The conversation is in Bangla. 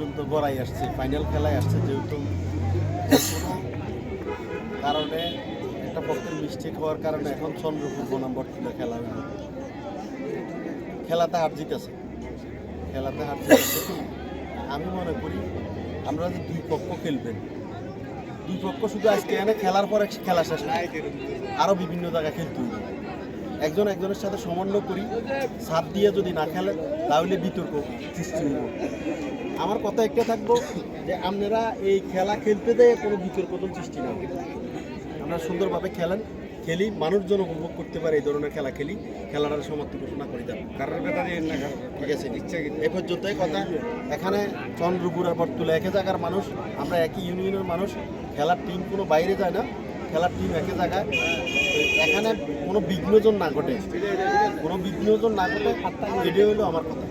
পর্যন্ত গড়াই আসছে ফাইনাল খেলায় আসছে যেহেতু। কারণে একটা পক্ষের মিস্টেক হওয়ার কারণে এখন চন্দ্রপুর নম্বর তুলে খেলা খেলাতে হার জিতেছে খেলাতে হার আমি মনে করি আমরা যে দুই পক্ষ খেলবেন, দুই পক্ষ শুধু আজকে এনে খেলার পরে খেলা শেষ আরও বিভিন্ন জায়গায় খেলতে হইবে। একজন একজনের সাথে সমন্বয় করি সাপ দিয়ে যদি না খেলেন তাহলে বিতর্ক সৃষ্টি হইব। আমার কথা একটা থাকব যে আপনারা এই খেলা খেলতে দেয় কোনো বিতর্ক সৃষ্টি না। আমরা সুন্দরভাবে খেলেন খেলি মানুষজন উপভোগ করতে পারে এই ধরনের খেলা খেলি খেলাটার সমাপ্তি ঘোষণা করে দেন কারোর কথা কারোর ঠিক আছে ইচ্ছা এ পর্যন্তই কথা। এখানে চন্দ্রপুর বটতুলা একই জায়গার মানুষ আমরা একই ইউনিয়নের মানুষ খেলার টিম কোনো বাইরে যায় না। খেলার টিম একই জায়গায়। এখানে কোনো বিঘ্নজন না ঘটে। কোনো বিঘ্নজন না ঘটে এটাই হলো আমার কথা।